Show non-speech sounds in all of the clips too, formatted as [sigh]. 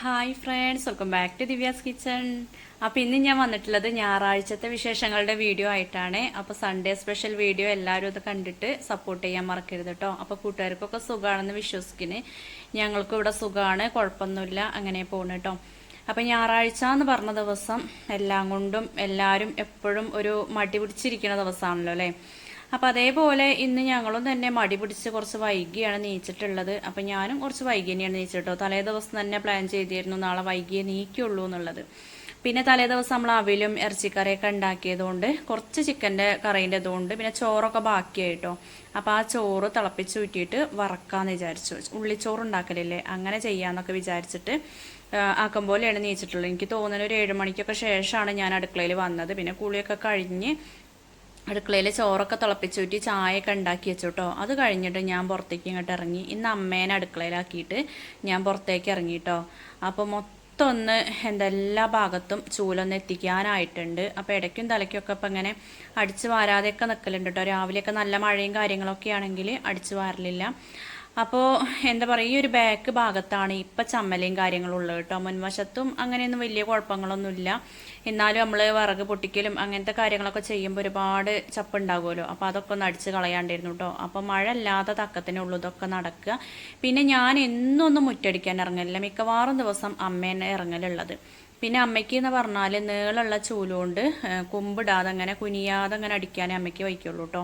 Hi friends welcome back to Divya's kitchen അപ്പോൾ ഇന്ന് ഞാൻ വന്നിട്ടുള്ളത് ഞായറാഴ്ചത്തെ വിശേഷങ്ങളുടെ വീഡിയോ ആയിട്ടാണ്. അപ്പോൾ സൺഡേ സ്പെഷ്യൽ വീഡിയോ എല്ലാവരും ഇത് കണ്ടിട്ട് സപ്പോർട്ട് ചെയ്യാൻ മറക്കരുത് കേട്ടോ അപ്പോൾ കൂട്ടുകാർക്കൊക്കെ സുഖമാണെന്ന് വിശ്വസിക്കുന്നു ഞങ്ങൾക്കും ഇവിടെ സുഖമാണ് കുഴപ്പമൊന്നുമില്ല അങ്ങനെ പോകണം കേട്ടോ അപ്പം ഞായറാഴ്ച എന്ന് പറഞ്ഞ ദിവസം എല്ലാം കൊണ്ടും എല്ലാവരും എപ്പോഴും ഒരു മടി പിടിച്ചിരിക്കുന്ന ദിവസമാണല്ലോ അല്ലേ? അപ്പം അതേപോലെ ഇന്ന് ഞങ്ങളും തന്നെ മടി പിടിച്ച് കുറച്ച് വൈകിയാണ് നീച്ചിട്ടുള്ളത്. അപ്പം ഞാനും കുറച്ച് വൈകി തന്നെയാണ് നീച്ചിട്ടോ തലേ ദിവസം തന്നെ പ്ലാൻ ചെയ്തിരുന്നു നാളെ വൈകിയേ നീക്കുള്ളൂ എന്നുള്ളത്. പിന്നെ തലേ ദിവസം നമ്മൾ അവിലും ഇറച്ചിക്കറിയൊക്കെ ഉണ്ടാക്കിയതുകൊണ്ട് കുറച്ച് ചിക്കന്റെ കറീന്റെ ഇതുകൊണ്ട് പിന്നെ ചോറൊക്കെ ബാക്കിയായിട്ടോ. അപ്പോൾ ആ ചോറ് തിളപ്പിച്ച് ഊറ്റിയിട്ട് വറക്കാമെന്ന് വിചാരിച്ചു. ഉള്ളിച്ചോറ് ഉണ്ടാക്കലില്ലേ? അങ്ങനെ ചെയ്യാമെന്നൊക്കെ വിചാരിച്ചിട്ട് ആക്കും ആക്കം പോലെയാണ് നീച്ചിട്ടുള്ളത്. എനിക്ക് തോന്നുന്നത് ഒരു ഏഴ് മണിക്കൊക്കെ ശേഷമാണ് ഞാൻ അടുക്കളയിൽ വന്നത്. പിന്നെ കുളിയൊക്കെ കഴിഞ്ഞ് അടുക്കളയിൽ ചോറൊക്കെ തിളപ്പിച്ചൂറ്റി ചായയൊക്കെ ഉണ്ടാക്കി വെച്ചു കേട്ടോ അത് കഴിഞ്ഞിട്ട് ഞാൻ പുറത്തേക്ക് ഇങ്ങോട്ട് ഇറങ്ങി. ഇന്ന് അമ്മേനെ അടുക്കളയിലാക്കിയിട്ട് ഞാൻ പുറത്തേക്ക് ഇറങ്ങി കേട്ടോ അപ്പോൾ മൊത്തം ഒന്ന് എന്താ എല്ലാ ഭാഗത്തും ചൂലൊന്ന് എത്തിക്കാനായിട്ടുണ്ട്. അപ്പോൾ ഇടയ്ക്കും തലയ്ക്കൊക്കെ ഇപ്പം ഇങ്ങനെ അടിച്ചു വാരാതെയൊക്കെ നിൽക്കലുണ്ട് കേട്ടോ രാവിലെയൊക്കെ നല്ല മഴയും കാര്യങ്ങളൊക്കെ ആണെങ്കിൽ അടിച്ചു വാരലില്ല. അപ്പോൾ എന്താ പറയുക ഈ ഒരു ബാക്ക് ഭാഗത്താണ് ഇപ്പം ചമ്മലയും കാര്യങ്ങളും ഉള്ളത് കേട്ടോ. മുൻവശത്തും അങ്ങനെയൊന്നും വലിയ കുഴപ്പങ്ങളൊന്നുമില്ല. എന്നാലും നമ്മൾ വിറക് പൊട്ടിക്കലും അങ്ങനത്തെ കാര്യങ്ങളൊക്കെ ചെയ്യുമ്പോൾ ഒരുപാട് ചപ്പുണ്ടാകുമല്ലോ. അപ്പോൾ അതൊക്കെ ഒന്ന് അടിച്ച് കളയാണ്ടിരുന്നു കേട്ടോ. അപ്പോൾ മഴ അല്ലാതെ തക്കത്തിനുള്ളൂ ഇതൊക്കെ നടക്കുക. പിന്നെ ഞാൻ എന്നൊന്നും മുറ്റടിക്കാൻ ഇറങ്ങലില്ല. മിക്കവാറും ദിവസം അമ്മേനെ ഇറങ്ങലുള്ളത്. പിന്നെ അമ്മയ്ക്ക് എന്ന് പറഞ്ഞാൽ നീളമുള്ള ചൂലുകൊണ്ട് കൊമ്പിടാതെ അങ്ങനെ കുനിയാതെ അങ്ങനെ അടിക്കാനേ അമ്മയ്ക്ക് വയ്ക്കുള്ളൂ കേട്ടോ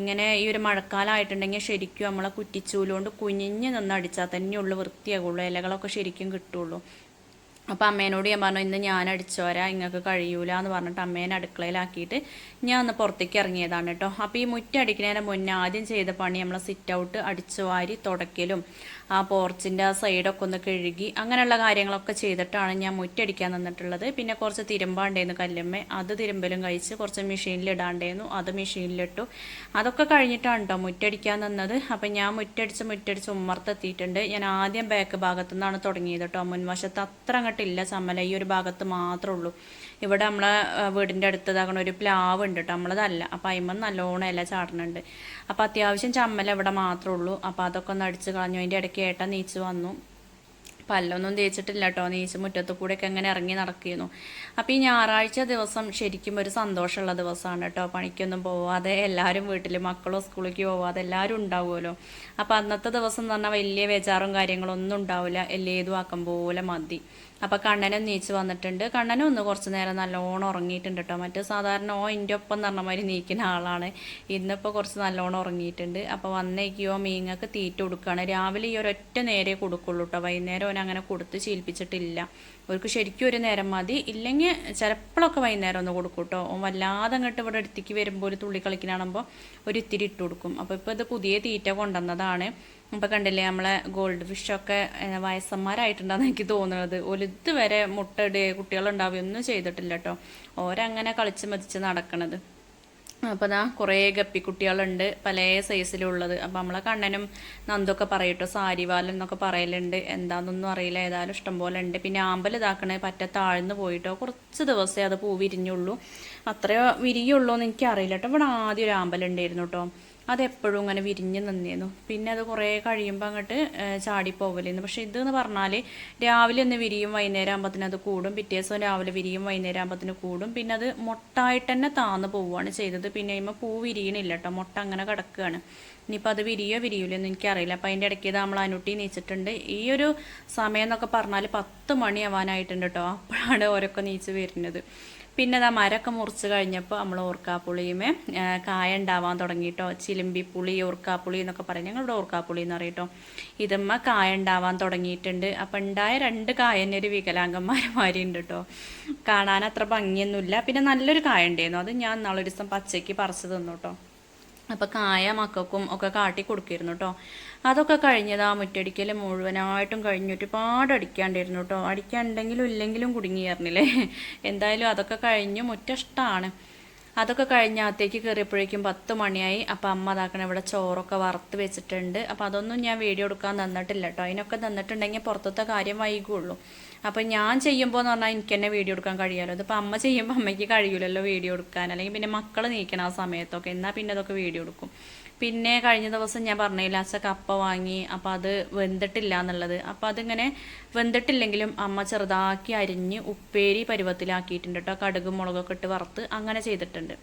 ഇങ്ങനെ ഈ ഒരു മഴക്കാലമായിട്ടുണ്ടെങ്കിൽ ശരിക്കും നമ്മളെ കുറ്റിച്ചൂലുകൊണ്ട് കുനിഞ്ഞ് നിന്ന് അടിച്ചാൽ തന്നെയുള്ളൂ വൃത്തിയാകുള്ളൂ ഇലകളൊക്കെ ശരിക്കും കിട്ടുള്ളൂ. അപ്പോൾ അമ്മേനോട് ഞാൻ പറഞ്ഞു ഇന്ന് ഞാൻ അടിച്ചു വരാം നിങ്ങൾക്ക് കഴിയൂല എന്ന് പറഞ്ഞിട്ട് അമ്മേനെ അടുക്കളയിലാക്കിയിട്ട് ഞാൻ ഒന്ന് പുറത്തേക്ക് ഇറങ്ങിയതാണ് കേട്ടോ അപ്പോൾ ഈ മുറ്റടിക്കുന്നതിന് മുന്നേ ആദ്യം ചെയ്ത പണി നമ്മളെ സിറ്റ് ഔട്ട് അടിച്ചു വാരി തുടയ്ക്കലും. ആ പോർച്ചിന്റെ ആ സൈഡൊക്കെ ഒന്ന് കഴുകി അങ്ങനെയുള്ള കാര്യങ്ങളൊക്കെ ചെയ്തിട്ടാണ് ഞാൻ മുറ്റടിക്കാൻ നിന്നിട്ടുള്ളത്. പിന്നെ കുറച്ച് തിരുമ്പാണ്ടായിരുന്നു കല്ലമ്മ. അത് തിരുമ്പലും കഴിച്ച് കുറച്ച് മെഷീനിൽ ഇടാണ്ടായിരുന്നു അത് മെഷീനിലിട്ടു. അതൊക്കെ കഴിഞ്ഞിട്ടാണ് കേട്ടോ മുറ്റടിക്കാൻ നിന്നത്. അപ്പം ഞാൻ മുറ്റടിച്ച് മുറ്റടിച്ച് ഉമ്മർത്തെത്തിയിട്ടുണ്ട്. ഞാൻ ആദ്യം ബാക്ക് ഭാഗത്തു നിന്നാണ് തുടങ്ങിയത് കേട്ടോ മുൻവശത്ത് അത്ര അങ്ങോട്ടില്ല ചമ്മല. ഈ ഒരു ഭാഗത്ത് മാത്രമേ ഉള്ളൂ. ഇവിടെ നമ്മളെ വീടിന്റെ അടുത്ത് ഇതാക്കണ ഒരു പ്ലാവ് ഉണ്ട് കേട്ടോ നമ്മളതല്ല. അപ്പം അയിമ നല്ലോണം ഇല ചാടുന്നുണ്ട് അപ്പം അത്യാവശ്യം ചമ്മല ഇവിടെ മാത്രമേ ഉള്ളൂ. അപ്പം അതൊക്കെ ഒന്ന് അടിച്ച് കളഞ്ഞു. അതിന്റെ ഇടയ്ക്ക് ഏട്ടൻ നീച്ച് വന്നു. പല്ലൊന്നും തേച്ചിട്ടില്ല കേട്ടോ നീച്ച് മുറ്റത്ത് കൂടെയൊക്കെ എങ്ങനെ ഇറങ്ങി നടക്കുന്നു അപ്പോൾ ഈ ഞായറാഴ്ച ദിവസം ശരിക്കും ഒരു സന്തോഷമുള്ള ദിവസമാണ് കേട്ടോ പണിക്കൊന്നും പോവാതെ എല്ലാവരും വീട്ടിൽ മക്കളോ സ്കൂളിലേക്ക് പോവാതെ എല്ലാവരും ഉണ്ടാവുമല്ലോ. അപ്പോൾ അന്നത്തെ ദിവസം എന്ന് പറഞ്ഞാൽ വലിയ വേചാറും കാര്യങ്ങളൊന്നും ഉണ്ടാവില്ല. എല്ലേതും ആക്കം പോലെ മതി. അപ്പോൾ കണ്ണനും നീച്ച് വന്നിട്ടുണ്ട്. കണ്ണനും ഒന്ന് കുറച്ച് നേരം നല്ലോണം ഉറങ്ങിയിട്ടുണ്ട് കേട്ടോ മറ്റേ സാധാരണ ഓ എന്റെ ഒപ്പം എന്ന് പറഞ്ഞ മാതിരി നീക്കുന്ന ആളാണ്. ഇന്നിപ്പോൾ കുറച്ച് നല്ലോണം ഉറങ്ങിയിട്ടുണ്ട്. അപ്പോൾ വന്നേക്കിയോ മീങ്ങക്ക് തീറ്റ കൊടുക്കുകയാണ് രാവിലെ ഈ ഒരൊറ്റ നേരെ കൊടുക്കുള്ളൂ കേട്ടോ വൈകുന്നേരം ഓൻ അങ്ങനെ കൊടുത്ത് ശീലിപ്പിച്ചിട്ടില്ല. അവർക്ക് ശരിക്കും ഒരു നേരം മതി. ഇല്ലെങ്കിൽ ചിലപ്പോഴൊക്കെ വൈകുന്നേരം ഒന്ന് കൊടുക്കും കേട്ടോ. വല്ലാതെ അങ്ങോട്ട് ഇവിടെ അടുത്തേക്ക് വരുമ്പോൾ ഒരു തുള്ളി കളിക്കണാകുമ്പോൾ ഒരു ഇത്തിരി ഇട്ട് കൊടുക്കും. അപ്പോൾ ഇപ്പോൾ ഇത് പുതിയ തീറ്റ കൊണ്ടുവന്നതാണ്. ഇപ്പോൾ കണ്ടില്ലേ നമ്മളെ ഗോൾഡ് ഫിഷൊക്കെ വയസ്സന്മാരായിട്ടുണ്ടെന്ന് എനിക്ക് തോന്നുന്നത്. ഒരു വരെ മുട്ട കുട്ടികളുണ്ടാവുക ഒന്നും ചെയ്തിട്ടില്ല കേട്ടോ. ഓരങ്ങനെ കളിച്ച് മതിച്ച് നടക്കണത്. അപ്പോൾ ദാ കുറേ ഗപ്പിക്കുട്ടികളുണ്ട് പല സൈസിലുള്ളത് അപ്പോൾ നമ്മളെ കണ്ണനും നന്ദൊക്കെ പറയട്ടോ സാരിവാലൻ എന്നൊക്കെ പറയലുണ്ട്. എന്താണെന്നൊന്നും അറിയില്ല ഏതായാലും ഇഷ്ടംപോലെ ഉണ്ട്. പിന്നെ ആമ്പൽ ഇതാക്കണേ പറ്റ താഴ്ന്നു പോയിട്ടോ കുറച്ച് ദിവസമേ അത് പൂ വിരിഞ്ഞുള്ളൂ. അത്രയോ വിരിയുള്ളൂ എന്ന് എനിക്കറിയില്ല കേട്ടോ ഇവിടെ ആദ്യം ഒരു ആമ്പലുണ്ടായിരുന്നു കേട്ടോ അതെപ്പോഴും ഇങ്ങനെ വിരിഞ്ഞ് നിന്നിരുന്നു പിന്നെ അത് കുറേ കഴിയുമ്പോൾ അങ്ങോട്ട് ചാടിപ്പോവലായിരുന്നു പക്ഷേ ഇതെന്ന് പറഞ്ഞാൽ രാവിലെ ഒന്ന് വിരിയും വൈകുന്നേരം ആകുമ്പോഴത്തിന് അത് കൂടും. പിറ്റേ ദിവസം രാവിലെ വിരിയും വൈകുന്നേരം ആകുമ്പോഴത്തിന് കൂടും. പിന്നെ അത് മുട്ടായിട്ട് തന്നെ താന്ന് പോവുകയാണ് ചെയ്തത്. പിന്നെ കഴിയുമ്പോൾ പൂ വിരിയണില്ല കേട്ടോ മുട്ട അങ്ങനെ കിടക്കുകയാണ് ഇനിയിപ്പോൾ അത് വിരിയോ വിരിയൂലോ എന്ന് എനിക്കറിയില്ല. അപ്പോൾ അതിന്റെ ഇടയ്ക്ക് നമ്മൾ അനുട്ടി നീച്ചിട്ടുണ്ട്. ഈ ഒരു സമയം എന്നൊക്കെ പറഞ്ഞാൽ പത്ത് മണിയാവാനായിട്ടുണ്ട് കേട്ടോ അപ്പോഴാണ് ഓരോക്കെ നീച്ച് വരുന്നത്. പിന്നെ അതാ മരമൊക്കെ മുറിച്ച് കഴിഞ്ഞപ്പോൾ നമ്മൾ ഓർക്കാപ്പുളിയുമേ കായ ഉണ്ടാവാൻ തുടങ്ങിയിട്ടോ ചിലിമ്പിപ്പുളി ഓർക്കാപ്പുളി എന്നൊക്കെ പറയും. ഞങ്ങളുടെ ഓർക്കാപ്പുളി എന്ന് പറയട്ടോ ഇതമ്മ കായ ഉണ്ടാവാൻ തുടങ്ങിയിട്ടുണ്ട്. അപ്പം ഉണ്ടായ രണ്ട് കായ തന്നെ ഒരു വികലാംഗന്മാരുമാരി ഉണ്ട് കേട്ടോ കാണാൻ അത്ര ഭംഗിയൊന്നുമില്ല. പിന്നെ നല്ലൊരു കായ ഉണ്ടായിരുന്നു. അത് ഞാൻ നാളൊരു ദിവസം പച്ചയ്ക്ക് പറിച്ച് തന്നു കേട്ടോ അപ്പോൾ കായ മക്കൾക്കും ഒക്കെ കാട്ടി കൊടുക്കിയിരുന്നു കേട്ടോ അതൊക്കെ കഴിഞ്ഞത് ആ മുറ്റടിക്കൽ മുഴുവനായിട്ടും കഴിഞ്ഞ്. ഒരുപാട് അടിക്കാണ്ടായിരുന്നു കേട്ടോ അടിക്കാണ്ടെങ്കിലും ഇല്ലെങ്കിലും കുടുങ്ങിയായിരുന്നില്ലേ [laughs] എന്തായാലും അതൊക്കെ കഴിഞ്ഞ്. മുറ്റ ഇഷ്ടമാണ് അതൊക്കെ കഴിഞ്ഞ് അകത്തേക്ക് കയറിയപ്പോഴേക്കും പത്ത് മണിയായി. അപ്പോൾ അമ്മ അതാക്കണ ഇവിടെ ചോറൊക്കെ വറുത്ത് വെച്ചിട്ടുണ്ട്. അപ്പോൾ അതൊന്നും ഞാൻ വീഡിയോ എടുക്കാൻ തന്നിട്ടില്ല കേട്ടോ അതിനൊക്കെ തന്നിട്ടുണ്ടെങ്കിൽ പുറത്തത്തെ കാര്യം വൈകുള്ളൂ. അപ്പോൾ ഞാൻ ചെയ്യുമ്പോൾ എന്ന് പറഞ്ഞാൽ എനിക്ക് തന്നെ വീഡിയോ എടുക്കാൻ കഴിയാമല്ലോ ഇതിപ്പോൾ അമ്മ ചെയ്യുമ്പോൾ അമ്മയ്ക്ക് കഴിയില്ലല്ലോ വീഡിയോ എടുക്കാൻ. അല്ലെങ്കിൽ പിന്നെ മക്കൾ നീക്കണം ആ സമയത്തൊക്കെ. എന്നാൽ പിന്നെ അതൊക്കെ വീഡിയോ എടുക്കും. പിന്നെ കഴിഞ്ഞ ദിവസം ഞാൻ പറഞ്ഞില്ല അച്ഛ കപ്പ വാങ്ങി അപ്പോൾ അത് വെന്തിട്ടില്ല എന്നുള്ളത്. അപ്പോൾ അതിങ്ങനെ വെന്തിട്ടില്ലെങ്കിലും അമ്മ ചെറുതാക്കി അരിഞ്ഞ് ഉപ്പേരി പരുവത്തിലാക്കിയിട്ടുണ്ട് കേട്ടോ കടുകും മുളകൊക്കെ ഇട്ട് വറുത്ത് അങ്ങനെ ചെയ്തിട്ടുണ്ട്.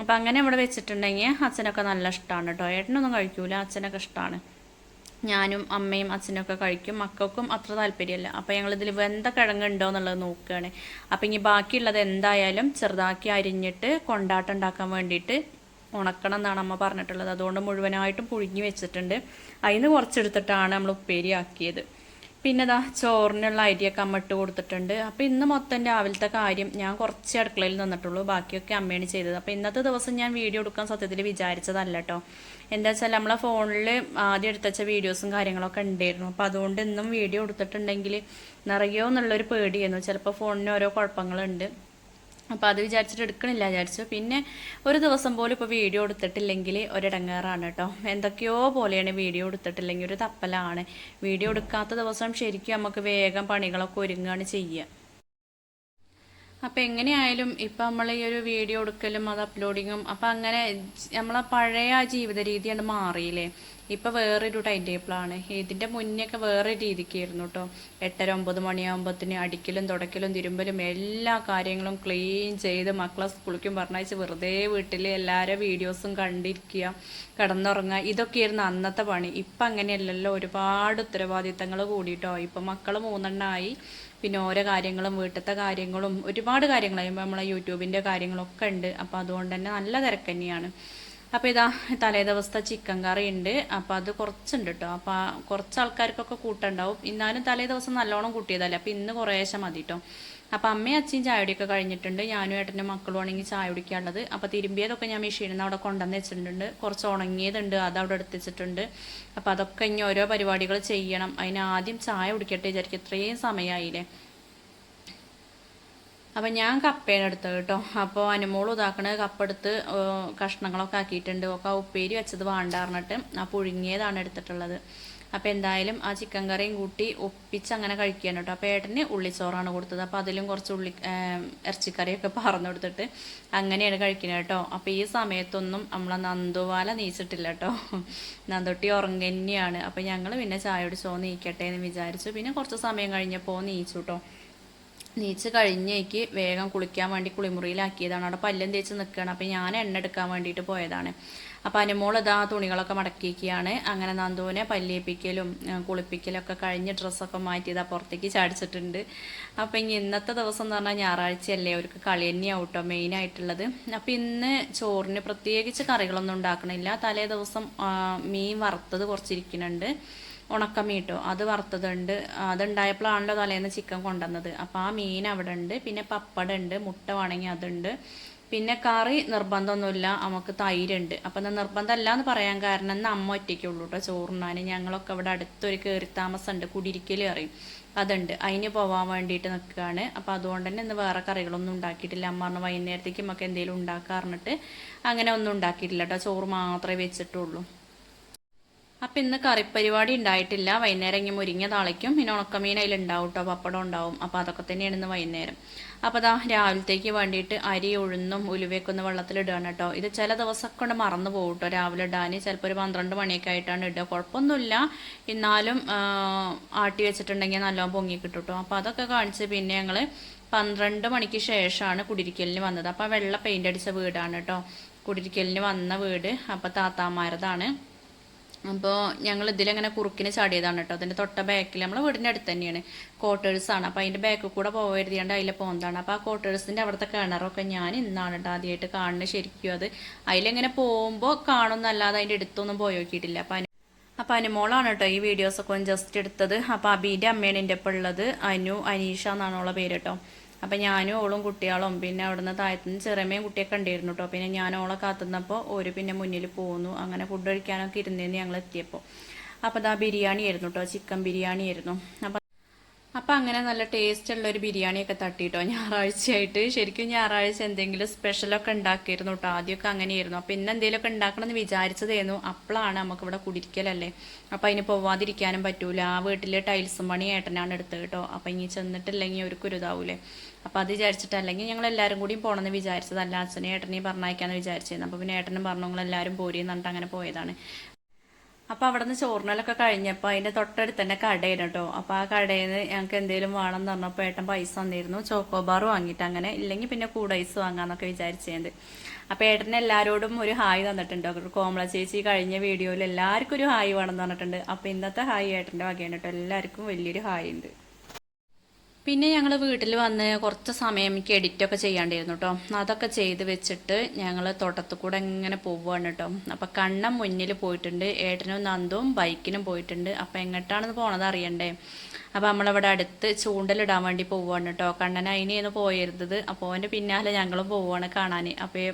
അപ്പോൾ അങ്ങനെ ഇവിടെ വെച്ചിട്ടുണ്ടെങ്കിൽ അച്ഛനൊക്കെ നല്ല ഇഷ്ടമാണ് കേട്ടോ ഏട്ടനൊന്നും കഴിക്കൂല. അച്ഛനൊക്കെ ഇഷ്ടമാണ് ഞാനും അമ്മയും അച്ഛനൊക്കെ കഴിക്കും. മക്കൾക്കും അത്ര താല്പര്യമല്ല. അപ്പോൾ ഞങ്ങളിതിൽ വെന്ത കിഴങ്ങുണ്ടോ എന്നുള്ളത് നോക്കുകയാണ്. അപ്പോൾ ഇനി ബാക്കിയുള്ളത് എന്തായാലും ചെറുതാക്കി അരിഞ്ഞിട്ട് കൊണ്ടാട്ടം ഉണ്ടാക്കാൻ വേണ്ടിയിട്ട് ഉണക്കണം എന്നാണ് അമ്മ പറഞ്ഞിട്ടുള്ളത്. അതുകൊണ്ട് മുഴുവനായിട്ടും പുഴുങ്ങി വെച്ചിട്ടുണ്ട്. അതിന് കുറച്ചെടുത്തിട്ടാണ് നമ്മൾ ഉപ്പേരി ആക്കിയത്. പിന്നെ ചോറിനുള്ള അരിയൊക്കെ അമ്മ ഇട്ട് കൊടുത്തിട്ടുണ്ട്. അപ്പോൾ ഇന്ന് മൊത്തം രാവിലത്തെ കാര്യം ഞാൻ കുറച്ച് അടുക്കളയിൽ നിന്നിട്ടുള്ളൂ. ബാക്കിയൊക്കെ അമ്മയാണ് ചെയ്തത്. അപ്പോൾ ഇന്നത്തെ ദിവസം ഞാൻ വീഡിയോ എടുക്കാൻ സത്യത്തിൽ വിചാരിച്ചതല്ല കേട്ടോ. എന്താ വെച്ചാൽ നമ്മളെ ഫോണിൽ ആദ്യം എടുത്തച്ച വീഡിയോസും കാര്യങ്ങളൊക്കെ ഉണ്ടായിരുന്നു. അപ്പോൾ അതുകൊണ്ട് ഇന്നും വീഡിയോ എടുത്തിട്ടുണ്ടെങ്കിൽ നിറയോ എന്നുള്ളൊരു പേടിയായിരുന്നു. ചിലപ്പോൾ ഫോണിന് ഓരോ കുഴപ്പങ്ങളുണ്ട്. അപ്പോൾ അത് വിചാരിച്ചിട്ട് എടുക്കണില്ല വിചാരിച്ചു. പിന്നെ ഒരു ദിവസം പോലും ഇപ്പോൾ വീഡിയോ എടുത്തിട്ടില്ലെങ്കിൽ ഒരിടങ്ങേറാണ് കേട്ടോ. എന്തൊക്കെയോ പോലെയാണ് വീഡിയോ എടുത്തിട്ടില്ലെങ്കിൽ ഒരു തപ്പലാണ്. വീഡിയോ എടുക്കാത്ത ദിവസം ശരിക്കും നമുക്ക് വേഗം പണികളൊക്കെ ഒരുങ്ങുകയാണ് ചെയ്യുക. അപ്പോൾ എങ്ങനെയായാലും ഇപ്പം നമ്മൾ ഈ ഒരു വീഡിയോ എടുക്കലും അത് അപ്ലോഡിങ്ങും അപ്പം അങ്ങനെ നമ്മളെ പഴയ ആ ജീവിത രീതിയാണ് മാറിയില്ലേ? ഇപ്പം വേറൊരു ടൈം ടേബിളാണ് ഇതിന്റെ മുന്നേയൊക്കെ വേറെ രീതിക്കായിരുന്നു കേട്ടോ എട്ടര ഒമ്പത് മണിയാകുമ്പത്തിന് അടിക്കലും തുടക്കലും തിരുമ്പലും എല്ലാ കാര്യങ്ങളും ക്ലീൻ ചെയ്ത് മക്കളെ സ്കൂളിലേക്കും പറഞ്ഞയച്ച് വെറുതെ വീട്ടിൽ എല്ലാവരും വീഡിയോസും കണ്ടിരിക്കുക കിടന്നുറങ്ങുക. ഇതൊക്കെയായിരുന്നു അന്നത്തെ പണി. ഇപ്പം അങ്ങനെയല്ലല്ലോ. ഒരുപാട് ഉത്തരവാദിത്തങ്ങൾ കൂടിയിട്ടോ. ഇപ്പം മക്കൾ മൂന്നെണ്ണമായി പിന്നെ ഓരോ കാര്യങ്ങളും വീട്ടിലത്തെ കാര്യങ്ങളും ഒരുപാട് കാര്യങ്ങളായി നമ്മളെ യൂട്യൂബിന്റെ കാര്യങ്ങളൊക്കെ ഉണ്ട്. അപ്പോൾ അതുകൊണ്ട് തന്നെ നല്ല തിരക്ക് തന്നെയാണ്. അപ്പോൾ ഇതാ തലേ ദിവസത്തെ ചിക്കൻ കറി ഉണ്ട്. അപ്പോൾ അത് കുറച്ചുണ്ട് കേട്ടോ. അപ്പോൾ കുറച്ച് ആൾക്കാർക്കൊക്കെ കൂട്ടുണ്ടാവും. എന്നാലും തലേ ദിവസം നല്ലോണം കൂട്ടിയതല്ലേ? അപ്പോൾ ഇന്ന് കുറേശ്ശെ മതി കേട്ടോ അപ്പോൾ അമ്മയും അച്ഛയും ചായ കുടിയൊക്കെ കഴിഞ്ഞിട്ടുണ്ട്. ഞാനും ഏട്ടന്റെ മക്കളും ആണെങ്കിൽ ചായ കുടിക്കാനുള്ളത്. അപ്പോൾ തിരുമ്പിയതൊക്കെ ഞാൻ മെഷീനിൽ നിന്ന് അവിടെ കൊണ്ടുവന്ന് വെച്ചിട്ടുണ്ട്. കുറച്ച് ഉണങ്ങിയതുണ്ട് അത് അവിടെ എടുത്ത് വെച്ചിട്ടുണ്ട് അപ്പോൾ അതൊക്കെ ഇനി ഓരോ പരിപാടികൾ ചെയ്യണം. അതിന് ആദ്യം ചായ കുടിക്കട്ടെ വിചാരിക്കും. ഇത്രയും സമയമായില്ലേ അപ്പം ഞാൻ കപ്പയാണ് എടുത്തത് കേട്ടോ. അപ്പോൾ അനുമോൾ ഇതാക്കണ കപ്പെടുത്ത് കഷ്ണങ്ങളൊക്കെ ആക്കിയിട്ടുണ്ട്. ഒക്കെ ഉപ്പേരി വെച്ചത് വേണ്ടാറിഞ്ഞിട്ട് ആ പുഴുങ്ങിയതാണ് എടുത്തിട്ടുള്ളത്. അപ്പോൾ എന്തായാലും ആ ചിക്കൻ കറിയും കൂട്ടി ഒപ്പിച്ച് അങ്ങനെ കഴിക്കുകയാണ് കേട്ടോ. അപ്പോൾ ഏട്ടന് ഉള്ളിച്ചോറാണ് കൊടുത്തത്. അപ്പോൾ അതിലും കുറച്ച് ഉള്ളി ഇറച്ചിക്കറിയൊക്കെ പറഞ്ഞു കൊടുത്തിട്ട് അങ്ങനെയാണ് കഴിക്കുന്നത് കേട്ടോ. അപ്പോൾ ഈ സമയത്തൊന്നും നമ്മളെ നന്ദുവാല നീച്ചിട്ടില്ല കേട്ടോ. നന്ദൊട്ടി ഉറങ്ങന്നെയാണ്. അപ്പോൾ ഞങ്ങൾ പിന്നെ ചായ കുടിച്ചോ നീക്കട്ടെ എന്ന് വിചാരിച്ചു. പിന്നെ കുറച്ച് സമയം കഴിഞ്ഞപ്പോൾ നീച്ചു കേട്ടോ. നീച്ച് കഴിഞ്ഞേക്ക് വേഗം കുളിക്കാൻ വേണ്ടി കുളിമുറിയിലാക്കിയതാണ്. അവിടെ പല്ലും തേച്ച് നിൽക്കുകയാണ്. അപ്പം ഞാൻ എണ്ണ എടുക്കാൻ വേണ്ടിയിട്ട് പോയതാണ്. അപ്പോൾ അനുമോൾ ഇതാ തുണികളൊക്കെ മടക്കിയിരിക്കുകയാണ്. അങ്ങനെ നന്ദുവിനെ പല്ലിയിപ്പിക്കലും കുളിപ്പിക്കലൊക്കെ കഴിഞ്ഞ് ഡ്രസ്സൊക്കെ മാറ്റി ഇതാ പുറത്തേക്ക് ചാടിച്ചിട്ടുണ്ട്. അപ്പം ഇനി ഇന്നത്തെ ദിവസം എന്ന് പറഞ്ഞാൽ ഞായറാഴ്ചയല്ലേ അവർക്ക് കളി തന്നെയാവും കേട്ടോ മെയിനായിട്ടുള്ളത് അപ്പം ഇന്ന് ചോറിന് പ്രത്യേകിച്ച് കറികളൊന്നും ഉണ്ടാക്കണില്ല. തലേ ദിവസം മീൻ വറുത്തത് കുറച്ചിരിക്കുന്നുണ്ട്. ഉണക്കമീട്ടോ അത് വറുത്തതുണ്ട്. അതുണ്ടായപ്പോഴാണല്ലോ തലേന്ന് ചിക്കൻ കൊണ്ടുവന്നത്. അപ്പോൾ ആ മീൻ അവിടെ ഉണ്ട് പിന്നെ പപ്പടം ഉണ്ട് മുട്ട വേണമെങ്കിൽ അതുണ്ട്. പിന്നെ കറി നിർബന്ധമൊന്നുമില്ല നമുക്ക് തൈരുണ്ട്. അപ്പം നിർബന്ധമല്ല എന്ന് പറയാൻ കാരണം ഇന്ന് അമ്മ ഒറ്റയ്ക്കുള്ളൂ കേട്ടോ ചോറുണ്ണാൻ. ഞങ്ങളൊക്കെ ഇവിടെ അടുത്തൊരു കയറി താമസമുണ്ട് കുടിയിരിക്കൽ അറിയും അതുണ്ട്. അതിന് പോവാൻ വേണ്ടിയിട്ട് നിൽക്കുകയാണ്. അപ്പോൾ അതുകൊണ്ട് തന്നെ ഇന്ന് വേറെ കറികളൊന്നും ഉണ്ടാക്കിയിട്ടില്ല. അമ്മ പറഞ്ഞ വൈകുന്നേരത്തേക്കും ഒക്കെ എന്തെങ്കിലും ഉണ്ടാക്കാറിഞ്ഞിട്ട് അങ്ങനെ ഒന്നും ഉണ്ടാക്കിയിട്ടില്ല കേട്ടോ ചോറ് മാത്രമേ വെച്ചിട്ടുള്ളൂ. അപ്പം ഇന്ന് കറിപ്പരിപാടി ഉണ്ടായിട്ടില്ല. വൈകുന്നേരം ഇങ്ങനെ മുരിങ്ങ താളിക്കും. പിന്നെ ഉണക്കമീൻ അതിൽ ഉണ്ടാവും കേട്ടോ പപ്പടം ഉണ്ടാവും. അപ്പോൾ അതൊക്കെ തന്നെയാണ് ഇന്ന് വൈകുന്നേരം. അപ്പോൾ അതാ രാവിലത്തേക്ക് വേണ്ടിയിട്ട് അരി ഉഴുന്നും ഉലുവയൊക്കെ ഒന്ന് വെള്ളത്തിലിടുകയാണ് കേട്ടോ ഇത് ചില ദിവസമൊക്കെ കൊണ്ട് മറന്നു പോകും കേട്ടോ രാവിലെ ഇടാൻ ചിലപ്പോൾ ഒരു പന്ത്രണ്ട് മണിയൊക്കെ ആയിട്ടാണ് ഇടുക. കുഴപ്പമൊന്നുമില്ല. എന്നാലും ആട്ടി വെച്ചിട്ടുണ്ടെങ്കിൽ നല്ലോണം പൊങ്ങി കിട്ടും കേട്ടോ അപ്പോൾ അതൊക്കെ കാണിച്ച് പിന്നെ ഞങ്ങൾ പന്ത്രണ്ട് മണിക്ക് ശേഷമാണ് കുടിരിക്കലിന് വന്നത്. അപ്പോൾ വെള്ള പെയിന്റ് അടിച്ച വീടാണ് കേട്ടോ കുടിരിക്കലിന് വന്ന വീട്. അപ്പോൾ താത്താമാരതാണ്. അപ്പോൾ ഞങ്ങൾ ഇതിലങ്ങനെ കുറുക്കിന് ചാടിയതാണ് കേട്ടോ അതിന്റെ തൊട്ട ബാക്കിൽ നമ്മളെ വീടിന്റെ അടുത്ത് തന്നെയാണ് ക്വാർട്ടേഴ്സാണ് അപ്പോൾ അതിന്റെ ബാക്കിൽ കൂടെ പോകരുതിയാണ്ട് അതിൽ പോകുന്നതാണ് അപ്പോൾ ആ ക്വാർട്ടേഴ്സിന്റെ അവിടുത്തെ കിണറൊക്കെ ഞാൻ ഇന്നാണ് കേട്ടോ ആദ്യമായിട്ട് കാണുന്നത് ശരിക്കും അത്. അതിലെങ്ങനെ പോകുമ്പോൾ കാണുന്നല്ലാതെ അതിന്റെ അടുത്തൊന്നും പോയി നോക്കിയിട്ടില്ല. അപ്പോൾ അപ്പോൾ അനുമോളാണ് കേട്ടോ ഈ വീഡിയോസൊക്കെ ജസ്റ്റ് എടുത്തത്. അപ്പോൾ അബീന്റെ അമ്മയാണ് എന്റെ ഇപ്പോൾ ഉള്ളത്. അനു അനീഷ എന്നാണുള്ള പേര് കേട്ടോ അപ്പം ഞാനും ഓളും കുട്ടികളും പിന്നെ അവിടുന്ന് താഴത്തുനിന്ന് ചെറുമേയും കുട്ടിയൊക്കെ ഉണ്ടായിരുന്നു കേട്ടോ പിന്നെ ഞാൻ ഓളെ കാത്തുന്നപ്പോൾ ഒരു പിന്നെ മുന്നിൽ പോന്നു. അങ്ങനെ ഫുഡ് കഴിക്കാനൊക്കെ ഇരുന്നേന്ന് ഞങ്ങൾ എത്തിയപ്പോൾ അപ്പോൾ അതാ ബിരിയാണി ആയിരുന്നു കേട്ടോ ചിക്കൻ ബിരിയാണി ആയിരുന്നു അപ്പം അപ്പം അങ്ങനെ നല്ല ടേസ്റ്റ് ഉള്ള ഒരു ബിരിയാണിയൊക്കെ തട്ടിട്ടോ ഞായറാഴ്ചയായിട്ട്. ശരിക്കും ഞായറാഴ്ച എന്തെങ്കിലും സ്പെഷ്യലൊക്കെ ഉണ്ടാക്കിയിരുന്നു കേട്ടോ ആദ്യമൊക്കെ അങ്ങനെയായിരുന്നു. അപ്പം ഇന്ന് എന്തെങ്കിലുമൊക്കെ ഉണ്ടാക്കണമെന്ന് വിചാരിച്ചതായിരുന്നു. അപ്പോഴാണ് നമുക്ക് ഇവിടെ കുടിരിക്കലല്ലേ അപ്പം അതിന് പോവാതിരിക്കാനും പറ്റൂല. ആ വീട്ടിൽ ടൈൽസും പണി ഏട്ടനാണ് എടുത്തത് കേട്ടോ അപ്പം ഇനി ചെന്നിട്ടില്ലെങ്കിൽ ഒരു കുരുതാവൂലേ. അപ്പം അത് വിചാരിച്ചിട്ട് അല്ലെങ്കിൽ ഞങ്ങൾ എല്ലാവരും കൂടിയും പോകണമെന്ന് വിചാരിച്ചത് അല്ല അച്ഛനെയും ഏട്ടനെയും പറഞ്ഞയക്കാന്ന് വിചാരിച്ചിരുന്നു അപ്പം പിന്നെ ഏട്ടനും പറഞ്ഞു നിങ്ങൾ എല്ലാവരും പോരിയെന്ന് പറഞ്ഞിട്ട് അങ്ങനെ പോയതാണ്. അപ്പോൾ അവിടെ നിന്ന് ചോറിനലൊക്കെ കഴിഞ്ഞപ്പോൾ അതിന്റെ തൊട്ടടുത്ത് തന്നെ കടയാണ് കേട്ടോ അപ്പോൾ ആ കടയിൽ നിന്ന് ഞങ്ങൾക്ക് എന്തെങ്കിലും എന്ന് പറഞ്ഞപ്പോൾ ഏട്ടൻ പൈസ തന്നിരുന്നു. ചോക്കോബാർ വാങ്ങിയിട്ട് അങ്ങനെ ഇല്ലെങ്കിൽ പിന്നെ കൂടെ ഐസ് വാങ്ങാന്നൊക്കെ വിചാരിച്ചത് അപ്പോൾ ഏട്ടന് എല്ലാവരോടും ഒരു ഹായ് തന്നിട്ടുണ്ട്. കോമള ചേച്ചി കഴിഞ്ഞ വീഡിയോയിൽ എല്ലാവർക്കും ഒരു ഹായ് വേണമെന്ന് പറഞ്ഞിട്ടുണ്ട്. അപ്പോൾ ഇന്നത്തെ ഹായ് ഏട്ടന്റെ വകയാണ് കേട്ടോ എല്ലാവർക്കും വലിയൊരു ഹായ് ഉണ്ട് പിന്നെ ഞങ്ങൾ വീട്ടിൽ വന്ന് കുറച്ച് സമയം എനിക്ക് എഡിറ്റൊക്കെ ചെയ്യാണ്ടിരുന്നു കേട്ടോ അതൊക്കെ ചെയ്ത് വെച്ചിട്ട് ഞങ്ങൾ തോട്ടത്തിൽ കൂടെ ഇങ്ങനെ പോവുകയാണ് കേട്ടോ അപ്പം കണ്ണം മുന്നിൽ പോയിട്ടുണ്ട് ഏട്ടനും നന്ദും ബൈക്കിനും പോയിട്ടുണ്ട്. അപ്പോൾ എങ്ങോട്ടാണെന്ന് പോണത് അറിയണ്ടേ? അപ്പം നമ്മളിവിടെ അടുത്ത് ചൂണ്ടലിടാൻ വേണ്ടി പോവുകയാണ് കേട്ടോ കണ്ണൻ അതിനെയാണ് പോയിരുന്നത് അപ്പോൾ അവന്റെ പിന്നാലെ ഞങ്ങളും പോവുകയാണ് കാണാൻ അപ്പോൾ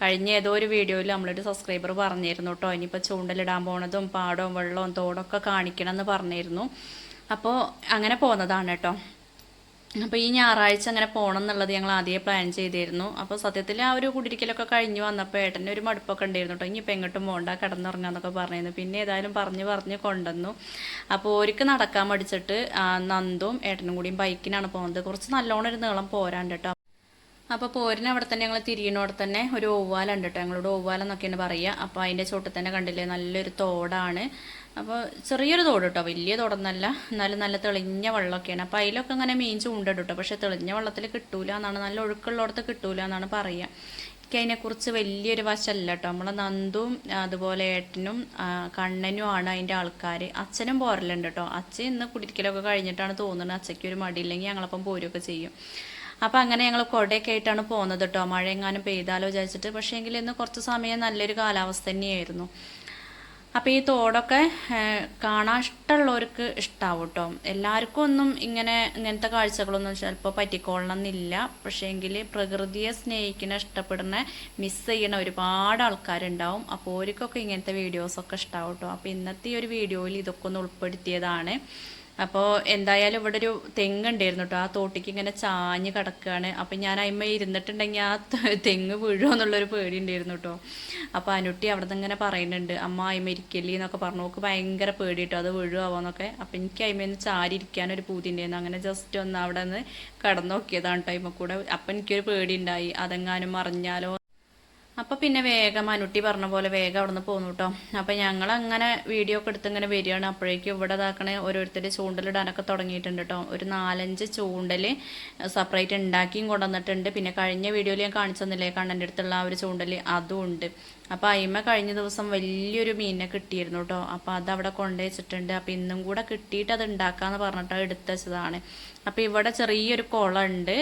കഴിഞ്ഞ ഏതോ ഒരു വീഡിയോയിൽ നമ്മളൊരു സബ്സ്ക്രൈബർ പറഞ്ഞിരുന്നു കേട്ടോ ഇനിയിപ്പോൾ ചൂണ്ടലിടാൻ പോണതും പാടവും വെള്ളവും തോടൊക്കെ കാണിക്കണം എന്ന് പറഞ്ഞിരുന്നു. അപ്പോൾ അങ്ങനെ പോകുന്നതാണ് കേട്ടോ അപ്പോൾ ഈ ഞായറാഴ്ച അങ്ങനെ പോകണം എന്നുള്ളത് ഞങ്ങൾ ആദ്യമേ പ്ലാൻ ചെയ്തിരുന്നു. അപ്പോൾ സത്യത്തിൽ ആ ഒരു കുടിരിക്കലൊക്കെ കഴിഞ്ഞ് വന്നപ്പോൾ ഏട്ടന്റെ ഒരു മടുപ്പൊക്കെ ഉണ്ടായിരുന്നു കേട്ടോ ഇനിയിപ്പോൾ എങ്ങോട്ടും പോകണ്ട കിടന്നുറങ്ങാന്നൊക്കെ പറഞ്ഞിരുന്നു. പിന്നെ ഏതായാലും പറഞ്ഞ് പറഞ്ഞ് കൊണ്ടുവന്നു. അപ്പോൾ ഒരിക്കൽ നടക്കാൻ മടിച്ചിട്ട് നന്ദും ഏട്ടനും കൂടിയും ബൈക്കിനാണ് പോകുന്നത് കുറച്ച് നല്ലോണം ഒരു നീളം പോരാണ്ട് കേട്ടോ അപ്പോൾ പോരിനെ അവിടെ തന്നെ ഞങ്ങൾ തിരിയണോടെ തന്നെ ഒരു ഓവാലുണ്ട് കേട്ടോ. ഞങ്ങളോട് ഓവാലെന്നൊക്കെയാണ് പറയുക. അപ്പോൾ അതിന്റെ ചോട്ടിൽ തന്നെ കണ്ടില്ലേ നല്ലൊരു തോടാണ്. അപ്പോൾ ചെറിയൊരു തോട് കേട്ടോ വലിയ തോടൊന്നല്ല. എന്നാലും നല്ല തെളിഞ്ഞ വെള്ളമൊക്കെയാണ്. അപ്പോൾ അതിലൊക്കെ അങ്ങനെ മീൻ ചൂണ്ടിടും കേട്ടോ. പക്ഷേ തെളിഞ്ഞ വെള്ളത്തിൽ കിട്ടൂല എന്നാണ് നല്ല ഒഴുക്കുള്ളിടത്ത് കിട്ടൂല എന്നാണ് പറയുക. എനിക്ക് അതിനെക്കുറിച്ച് വലിയൊരു വശമല്ല കേട്ടോ. നമ്മളെ നന്ദും അതുപോലെ ഏട്ടനും കണ്ണനും ആണ് അതിന്റെ ആൾക്കാർ അച്ഛനും പോരലുണ്ട് കേട്ടോ. അച്ഛൻ ഇന്ന് കുടിക്കലൊക്കെ കഴിഞ്ഞിട്ടാണ് തോന്നുന്നത്. അച്ഛയ്ക്ക് ഒരു മടിയില്ലെങ്കിൽ ഞങ്ങളപ്പം പോരുകയൊക്കെ ചെയ്യും. അപ്പോൾ അങ്ങനെ ഞങ്ങൾ കൊടയൊക്കെ ആയിട്ടാണ് പോകുന്നത് കേട്ടോ മഴ എങ്ങാനും പെയ്താലോ വിചാരിച്ചിട്ട്. പക്ഷേ എങ്കിൽ ഇന്ന് കുറച്ച് സമയം നല്ലൊരു കാലാവസ്ഥ തന്നെയായിരുന്നു. അപ്പോൾ ഈ തോടൊക്കെ കാണാൻ ഇഷ്ടമുള്ളവർക്ക് ഇഷ്ടാവും കേട്ടോ എല്ലാവർക്കും ഒന്നും ഇങ്ങനെ ഇങ്ങനത്തെ കാഴ്ചകളൊന്നും ചിലപ്പോൾ പറ്റിക്കൊള്ളണമെന്നില്ല. പക്ഷേ എങ്കിൽ പ്രകൃതിയെ സ്നേഹിക്കുന്ന ഇഷ്ടപ്പെടുന്ന മിസ് ചെയ്യണ ഒരുപാട് ആൾക്കാരുണ്ടാവും. അപ്പോൾ അവർക്കൊക്കെ ഇങ്ങനത്തെ വീഡിയോസൊക്കെ ഇഷ്ടാവും കേട്ടോ അപ്പോൾ ഇന്നത്തെ ഈ ഒരു വീഡിയോയിൽ ഇതൊക്കെ ഒന്ന് ഉൾപ്പെടുത്തിയതാണ്. അപ്പോൾ എന്തായാലും ഇവിടെ ഒരു തെങ്ങുണ്ടായിരുന്നു കേട്ടോ ആ തോട്ടിക്ക് ഇങ്ങനെ ചാഞ്ഞ് കിടക്കുകയാണ് അപ്പം ഞാൻ അതിന്മ ഇരുന്നിട്ടുണ്ടെങ്കിൽ ആ [laughs] തെങ്ങ് വീഴുമോ എന്നുള്ളൊരു പേടി ഉണ്ടായിരുന്നു കേട്ടോ അപ്പോൾ അനുട്ടി അവിടെ ഇങ്ങനെ പറയുന്നുണ്ട് അമ്മ അയിമ ഇരിക്കല്ലേ എന്നൊക്കെ പറഞ്ഞു. നോക്ക് ഭയങ്കര പേടി കേട്ടോ അത് വീഴുമാവോന്നൊക്കെ അപ്പം എനിക്ക് അയിമേന്ന് ചാരി ഇരിക്കാനൊരു പൂതി ഉണ്ടായിരുന്നു അങ്ങനെ ജസ്റ്റ് ഒന്ന് അവിടെ നിന്ന് കടന്നു നോക്കിയതാണ് കേട്ടോ അയിമ കൂടെ. അപ്പം എനിക്കൊരു പേടി ഉണ്ടായി അതെങ്ങാനും മറിഞ്ഞാലോ അപ്പോൾ പിന്നെ വേഗം അനുട്ടി പറഞ്ഞ പോലെ വേഗം അവിടെ നിന്ന് പോന്നു കേട്ടോ അപ്പോൾ ഞങ്ങൾ അങ്ങനെ വീഡിയോ ഒക്കെ എടുത്ത് ഇങ്ങനെ വരികയാണ്. അപ്പോഴേക്കും ഇവിടെ ഇതാക്കണ ഓരോരുത്തർ ചൂണ്ടലിടാനൊക്കെ തുടങ്ങിയിട്ടുണ്ട് കേട്ടോ ഒരു നാലഞ്ച് ചൂണ്ടൽ സെപ്പറേറ്റ് ഉണ്ടാക്കിയും കൊണ്ടുവന്നിട്ടുണ്ട്. പിന്നെ കഴിഞ്ഞ വീഡിയോയിൽ ഞാൻ കാണിച്ചു തന്നില്ലേ കണ്ണന്റെ അടുത്തുള്ള ആ ഒരു ചൂണ്ടൽ അതും ഉണ്ട്. അപ്പോൾ അയിമ കഴിഞ്ഞ ദിവസം വലിയൊരു മീനെ കിട്ടിയിരുന്നു കേട്ടോ അപ്പോൾ അത് അവിടെ കൊണ്ടുവച്ചിട്ടുണ്ട്. അപ്പോൾ ഇന്നും കൂടെ കിട്ടിയിട്ട് അത് ഉണ്ടാക്കാന്ന് പറഞ്ഞിട്ട് എടുത്തതാണ് അപ്പോൾ ഇവിടെ ചെറിയൊരു കുളമുണ്ട്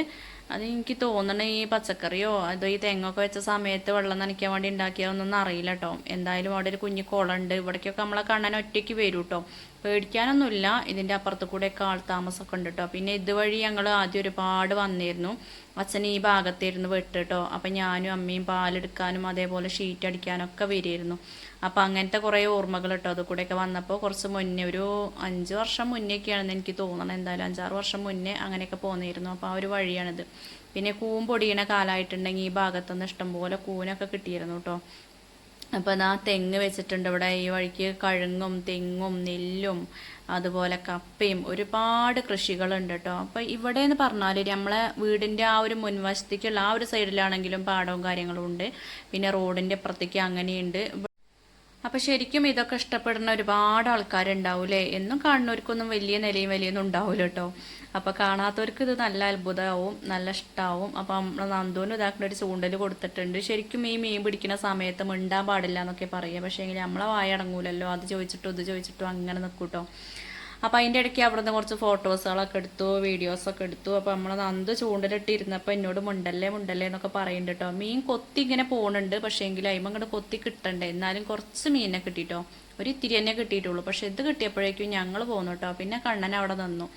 അത് എനിക്ക് തോന്നണ ഈ പച്ചക്കറിയോ അതോ ഈ തെങ്ങൊക്കെ വെച്ച സമയത്ത് വെള്ളം നനയ്ക്കാൻ വേണ്ടി ഉണ്ടാക്കിയതൊന്നും അറിയില്ല കേട്ടോ എന്തായാലും അവിടെ ഒരു കുഞ്ഞു കുളമുണ്ട് ഇവിടേക്കൊക്കെ നമ്മളെ കാണാൻ ഒറ്റയ്ക്ക് വരും കേട്ടോ പേടിക്കാനൊന്നുമില്ല. ഇതിന്റെ അപ്പുറത്ത് കൂടെയൊക്കെ ആൾ താമസമൊക്കെ ഉണ്ട് കേട്ടോ പിന്നെ ഇതുവഴി ഞങ്ങൾ ആദ്യം ഒരുപാട് വന്നിരുന്നു. അച്ഛൻ ഈ ഭാഗത്തിരുന്ന് വെട്ട് കേട്ടോ അപ്പം ഞാനും അമ്മയും പാലെടുക്കാനും അതേപോലെ ഷീറ്റ് അടിക്കാനൊക്കെ വരുമായിരുന്നു അപ്പം അങ്ങനത്തെ കുറേ ഓർമ്മകൾ കേട്ടോ അത് കൂടെയൊക്കെ വന്നപ്പോൾ കുറച്ച് മുന്നേ ഒരു അഞ്ച് വർഷം മുന്നേയൊക്കെയാണെന്ന് എനിക്ക് തോന്നണം. എന്തായാലും അഞ്ചാറ് വർഷം മുന്നേ അങ്ങനെയൊക്കെ പോന്നിരുന്നു. അപ്പോൾ ആ ഒരു വഴിയാണിത്. പിന്നെ കൂവും പൊടിയണ കാലമായിട്ടുണ്ടെങ്കിൽ ഈ ഭാഗത്തുനിന്ന് ഇഷ്ടംപോലെ കൂനൊക്കെ കിട്ടിയിരുന്നു കേട്ടോ അപ്പോൾ അതാ തെങ്ങ് വെച്ചിട്ടുണ്ട് ഇവിടെ. ഈ വഴിക്ക് കഴുങ്ങും തെങ്ങും നെല്ലും അതുപോലെ കപ്പയും ഒരുപാട് കൃഷികളുണ്ട് കേട്ടോ. അപ്പോൾ ഇവിടെ എന്ന് പറഞ്ഞാൽ നമ്മളെ വീടിന്റെ ആ ഒരു മുൻവശത്തേക്കുള്ള ആ ഒരു സൈഡിലാണെങ്കിലും പാടവും കാര്യങ്ങളും ഉണ്ട്. പിന്നെ റോഡിന്റെ അപ്പുറത്തേക്ക് അങ്ങനെയുണ്ട്. അപ്പം ശരിക്കും ഇതൊക്കെ ഇഷ്ടപ്പെടുന്ന ഒരുപാട് ആൾക്കാരുണ്ടാവൂലേ? എന്നും കാണുന്നവർക്കൊന്നും വലിയ നിലയും വലിയൊന്നും ഉണ്ടാവില്ല കേട്ടോ. അപ്പോൾ കാണാത്തവർക്ക് ഇത് നല്ല അത്ഭുതമാവും നല്ല ഇഷ്ടമാവും അപ്പോൾ നമ്മൾ നന്ദുവിന് ഇതാക്കുന്ന ഒരു ചൂണ്ടൽ കൊടുത്തിട്ടുണ്ട്. ശരിക്കും ഈ മീൻ പിടിക്കുന്ന സമയത്ത് മിണ്ടാൻ പാടില്ല എന്നൊക്കെ പറയുക പക്ഷേ എങ്കിൽ നമ്മളെ വായ അടങ്ങൂലല്ലോ അത് ചോദിച്ചിട്ടോ ഇത് ചോദിച്ചിട്ടോ അങ്ങനെ നിൽക്കൂട്ടോ. അപ്പോൾ അതിന്റെ ഇടയ്ക്ക് അവിടെ നിന്ന് കുറച്ച് ഫോട്ടോസുകളൊക്കെ എടുത്തു വീഡിയോസൊക്കെ എടുത്തു. അപ്പോൾ നമ്മൾ നന്ദ് ചൂണ്ടലിട്ടിരുന്നപ്പോൾ എന്നോട് മുണ്ടല്ലേ മുണ്ടല്ലേ എന്നൊക്കെ പറയുന്നുണ്ട് കേട്ടോ മീൻ കൊത്തി ഇങ്ങനെ പോകുന്നുണ്ട് പക്ഷേ എങ്കിലും അതിമ കൊത്തി കിട്ടണ്ടേ. എന്നാലും കുറച്ച് മീനെ കിട്ടിയിട്ടോ ഒരു ഇത്തിരി തന്നെ കിട്ടിയിട്ടുള്ളൂ. പക്ഷേ ഇത് കിട്ടിയപ്പോഴേക്കും ഞങ്ങൾ പോന്നു കേട്ടോ പിന്നെ കണ്ണൻ അവിടെ നിന്നു.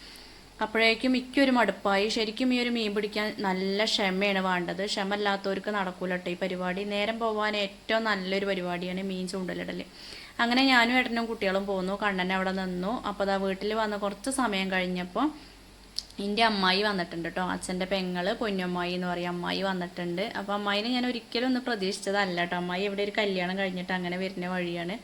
അപ്പോഴേക്കും മിക്കൊരു മടുപ്പായി. ശരിക്കും ഈ ഒരു മീൻ പിടിക്കാൻ നല്ല ക്ഷമയാണ് വേണ്ടത്. ക്ഷമ ഇല്ലാത്തവർക്ക് നടക്കൂലട്ടെ ഈ പരിപാടി. നേരം പോകാൻ ഏറ്റവും നല്ലൊരു പരിപാടിയാണ് മീൻ ചൂണ്ടലിടൽ അങ്ങനെ ഞാനും ഏട്ടനും കുട്ടികളും പോന്നു. കണ്ണൻ അവിടെ നിന്നു. അപ്പോൾ അതാ വീട്ടിൽ വന്ന കുറച്ച് സമയം കഴിഞ്ഞപ്പോൾ എന്റെ അമ്മായി വന്നിട്ടുണ്ട് കേട്ടോ അച്ഛന്റെ പെങ്ങൾ പൊന്നമ്മായി എന്ന് പറയും. അമ്മായി വന്നിട്ടുണ്ട്. അപ്പോൾ അമ്മായിനെ ഞാൻ ഒരിക്കലും ഒന്ന് പ്രതീക്ഷിച്ചതല്ല കേട്ടോ അമ്മായി ഇവിടെ ഒരു കല്യാണം കഴിഞ്ഞിട്ട് അങ്ങനെ വരുന്ന വഴിയാണ്.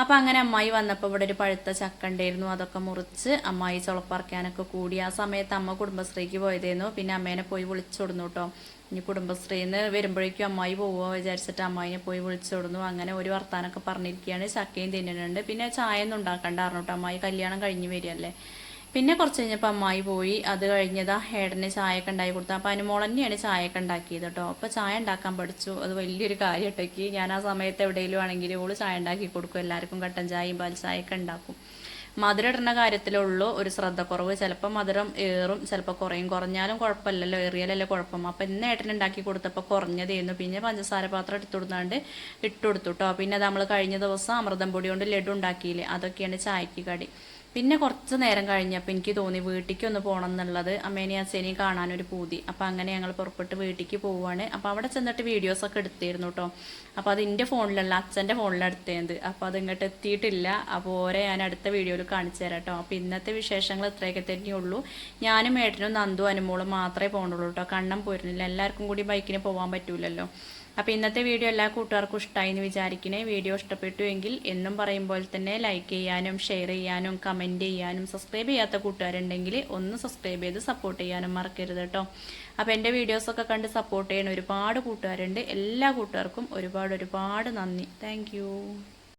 അപ്പം അങ്ങനെ അമ്മായി വന്നപ്പോൾ ഇവിടെ ഒരു പഴുത്ത ചക്ക ഉണ്ടായിരുന്നു. അതൊക്കെ മുറിച്ച് അമ്മായി ചുളപ്പറക്കാനൊക്കെ കൂടി. ആ സമയത്ത് അമ്മ കുടുംബശ്രീക്ക് പോയതായിരുന്നു പിന്നെ അമ്മേനെ പോയി വിളിച്ചോടുന്നു കേട്ടോ ഇനി കുടുംബശ്രീന്ന് വരുമ്പോഴേക്കും അമ്മായി പോവുക വിചാരിച്ചിട്ട് അമ്മായിനെ പോയി വിളിച്ചോടുന്നു അങ്ങനെ ഒരു വർത്താനൊക്കെ പറഞ്ഞിരിക്കുകയാണ്. ചക്കയും തിന്നുന്നുണ്ട് പിന്നെ ചായ ഒന്നും ഉണ്ടാക്കണ്ട അറിഞ്ഞോട്ടോ അമ്മായി കല്യാണം കഴിഞ്ഞ് വരികയല്ലേ. പിന്നെ കുറച്ച് കഴിഞ്ഞപ്പോൾ അമ്മായി പോയി. അത് കഴിഞ്ഞതാ ഏടന് ചായയൊക്കെ ഉണ്ടാക്കി കൊടുത്തു. അപ്പോൾ അനുമോൾ തന്നെയാണ് ചായയൊക്കെ ഉണ്ടാക്കിയത് കേട്ടോ. അപ്പോൾ ചായ ഉണ്ടാക്കാൻ പഠിച്ചു. അത് വലിയൊരു കാര്യം ഞാൻ ആ സമയത്ത് എവിടെയെങ്കിലും ആണെങ്കിൽ ഓൾ ചായ ഉണ്ടാക്കി കൊടുക്കും. എല്ലാവർക്കും കട്ടൻ ചായയും പാൽ ചായയൊക്കെ ഉണ്ടാക്കും. മധുരം ഇടുന്ന കാര്യത്തിലുള്ളൂ ഒരു ശ്രദ്ധക്കുറവ്. ചിലപ്പോൾ മധുരം ഏറും ചിലപ്പോൾ കുറയും. കുറഞ്ഞാലും കുഴപ്പമില്ലല്ലോ ഏറിയാലല്ലേ കുഴപ്പം. അപ്പം ഇന്ന് ഏട്ടൻ ഉണ്ടാക്കി കൊടുത്തപ്പോൾ കുറഞ്ഞതായിരുന്നു പിന്നെ പഞ്ചസാര പാത്രം എടുത്തു കൊടുത്താണ്ട് ഇട്ട് കൊടുത്തു കേട്ടോ പിന്നെ നമ്മൾ കഴിഞ്ഞ ദിവസം അമൃതം പൊടി കൊണ്ട് ലഡു ഉണ്ടാക്കിയില്ലേ അതൊക്കെയാണ് ചായക്ക് കടി. പിന്നെ കുറച്ച് നേരം കഴിഞ്ഞപ്പോൾ എനിക്ക് തോന്നി വീട്ടിലേക്ക് ഒന്ന് പോകണം എന്നുള്ളത് അമ്മേനെയും അച്ഛനെയും കാണാനൊരു പൂതി. അപ്പോൾ അങ്ങനെ ഞങ്ങൾ പുറപ്പെട്ട് വീട്ടിലേക്ക് പോവുകയാണ് അപ്പോൾ അവിടെ ചെന്നിട്ട് വീഡിയോസൊക്കെ എടുത്തിരുന്നു കേട്ടോ അപ്പോൾ അത് എന്റെ ഫോണിലല്ല അച്ഛന്റെ ഫോണിലാണ് അപ്പോൾ അത് ഇങ്ങോട്ട് എത്തിയിട്ടില്ല. അപ്പോൾ ഓരോ ഞാൻ അടുത്ത വീഡിയോയിൽ കാണിച്ചു തരാം കേട്ടോ അപ്പോൾ ഇന്നത്തെ വിശേഷങ്ങൾ ഇത്രയൊക്കെ തന്നെയുള്ളൂ ഞാനും ഏട്ടനും നന്ദു അനുമോളും മാത്രമേ പോകണുള്ളൂ കേട്ടോ കണ്ണം പോരുന്നില്ല. എല്ലാവർക്കും കൂടി ബൈക്കിന് പോകാൻ പറ്റൂലല്ലോ. അപ്പോൾ ഇന്നത്തെ വീഡിയോ എല്ലാ കൂട്ടുകാർക്കും ഇഷ്ടമായി എന്ന് വിചാരിക്കണേ. വീഡിയോ ഇഷ്ടപ്പെട്ടു എങ്കിൽ എന്നും പറയും പോലെ തന്നെ ലൈക്ക് ചെയ്യാനും ഷെയർ ചെയ്യാനും കമന്റ് ചെയ്യാനും സബ്സ്ക്രൈബ് ചെയ്യാത്ത കൂട്ടുകാരുണ്ടെങ്കിൽ ഒന്ന് സബ്സ്ക്രൈബ് ചെയ്ത് സപ്പോർട്ട് ചെയ്യാനും മറക്കരുത് കേട്ടോ അപ്പോൾ എന്റെ വീഡിയോസൊക്കെ കണ്ട് സപ്പോർട്ട് ചെയ്യുന്ന ഒരുപാട് കൂട്ടുകാരുണ്ട്. എല്ലാ കൂട്ടുകാർക്കും ഒരുപാട് ഒരുപാട് നന്ദി. താങ്ക്